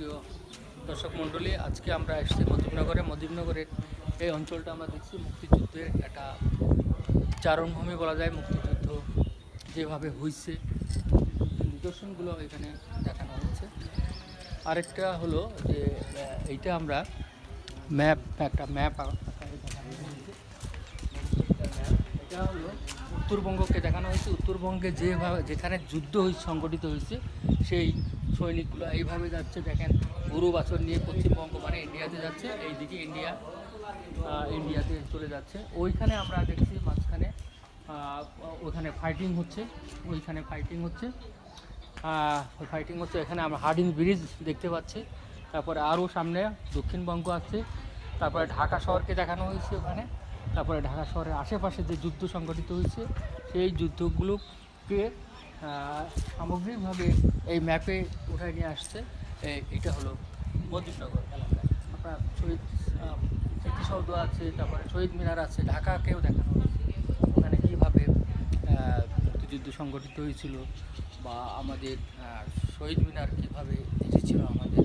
সুপ্রিয় দর্শক মণ্ডলী, আজকে আমরা এসেছি মজিবনগরে মজিবনগরের এই অঞ্চলটা আমরা দেখছি মুক্তিযুদ্ধের একটা চারণভূমি বলা যায়, মুক্তিযুদ্ধ যেভাবে হয়েছে নিদর্শনগুলো এখানে দেখানো হচ্ছে আরেকটা হলো যে এইটা আমরা ম্যাপ, একটা ম্যাপ এটা হলো উত্তরবঙ্গকে দেখানো হয়েছে। উত্তরবঙ্গে যেভাবে যেখানে যুদ্ধ হয়েছে সংগঠিত হয়েছে সেই সৈনিকগুলো এইভাবে যাচ্ছে। দেখেন, গরু বাছর নিয়ে পশ্চিমবঙ্গ মানে ইন্ডিয়াতে যাচ্ছে, এইদিকে ইন্ডিয়া ইন্ডিয়াতে চলে যাচ্ছে। ওইখানে আমরা দেখছি মাঝখানে ওখানে ফাইটিং হচ্ছে, ওইখানে ফাইটিং হচ্ছে। ফাইটিং হচ্ছে, এখানে আমরা হার্ডিং ব্রিজ দেখতে পাচ্ছি। তারপরে আরও সামনে দক্ষিণবঙ্গ আছে তারপরে ঢাকা শহরকে দেখানো হয়েছে ওখানে। তারপরে ঢাকা শহরের আশেপাশে যে যুদ্ধ সংগঠিত হয়েছে, সেই যুদ্ধগুলোকে সামগ্রিকভাবে এই ম্যাপে উঠায় নিয়ে আসছে। এটা হলো মজিবনগর এলাকায় আপনার শহীদ স্মৃতিসৌধ আছে, তারপরে শহীদ মিনার আছে, ঢাকাকেও দেখানো হয়েছে। ওখানে কীভাবে মুক্তিযুদ্ধ সংগঠিত হয়েছিল বা আমাদের শহীদ মিনার কীভাবে এসেছিল আমাদের